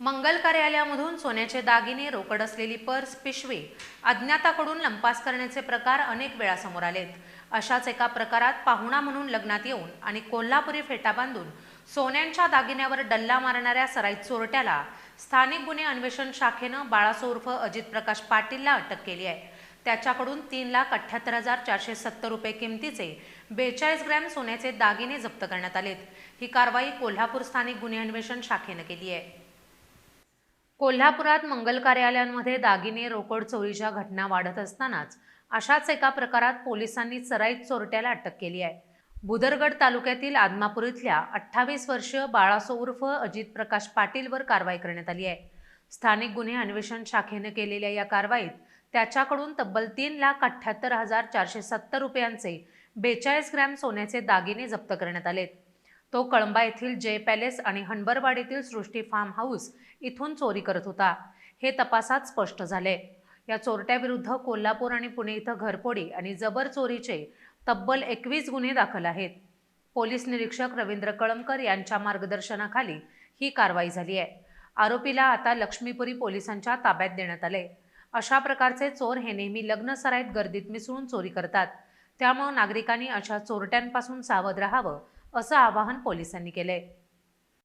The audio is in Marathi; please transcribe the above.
मंगल कार्यालयामधून सोन्याचे दागिने रोकड असलेली पर्स पिशवी अज्ञाताकडून लंपास करण्याचे प्रकार अनेक वेळा समोर आलेत. अशाच एका प्रकारात पाहुणा म्हणून लग्नात येऊन आणि कोल्हापुरी फेटा बांधून सोन्यांच्या दागिन्यावर डल्ला मारणाऱ्या सराईत चोरट्याला स्थानिक गुन्हे अन्वेषण शाखेनं बाळासो उर्फ अजित प्रकाश पाटीलला अटक केली आहे. त्याच्याकडून तीन लाख अठ्ठ्याहत्तर हजार चारशे सत्तर रुपये किमतीचे बेचाळीस ग्रॅम सोन्याचे दागिने जप्त करण्यात आलेत. ही कारवाई कोल्हापूर स्थानिक गुन्हे अन्वेषण शाखेनं केली आहे. कोल्हापुरात मंगल कार्यालयांमध्ये दागिने रोकड चोरीच्या घटना वाढत असतानाच अशाच एका प्रकारात पोलिसांनी सराईत चोरट्याला अटक केली आहे. बुदरगड तालुक्यातील आदमापूर इथल्या अठ्ठावीस वर्षीय बाळासो उर्फ अजित प्रकाश पाटीलवर कारवाई करण्यात आली आहे. स्थानिक गुन्हे अन्वेषण शाखेनं केलेल्या या कारवाईत त्याच्याकडून तब्बल तीन लाख अठ्ठ्याहत्तर हजार चारशे सत्तर रुपयांचे बेचाळीस ग्रॅम सोन्याचे दागिने जप्त करण्यात आलेत. तो कळंबा येथील जय पॅलेस आणि हंबरवाडीतील सृष्टी फार्म हाऊस इथून चोरी करत होता. हे तपासात स्पष्ट झाले. या चोरट्याविरुद्ध कोल्हापूर आणि पुणे इथं घरपोडी आणि जबर चोरीचे तब्बल एकवीस गुन्हे दाखल आहेत. पोलीस निरीक्षक रवींद्र कळमकर यांच्या मार्गदर्शनाखाली ही कारवाई झाली आहे. आरोपीला आता लक्ष्मीपुरी पोलिसांच्या ताब्यात देण्यात आले. अशा प्रकारचे चोर हे नेहमी लग्न सराईत गर्दीत मिसळून चोरी करतात. त्यामुळे नागरिकांनी अशा चोरट्यांपासून सावध राहावं असं आवाहन पोलिसांनी केलंय.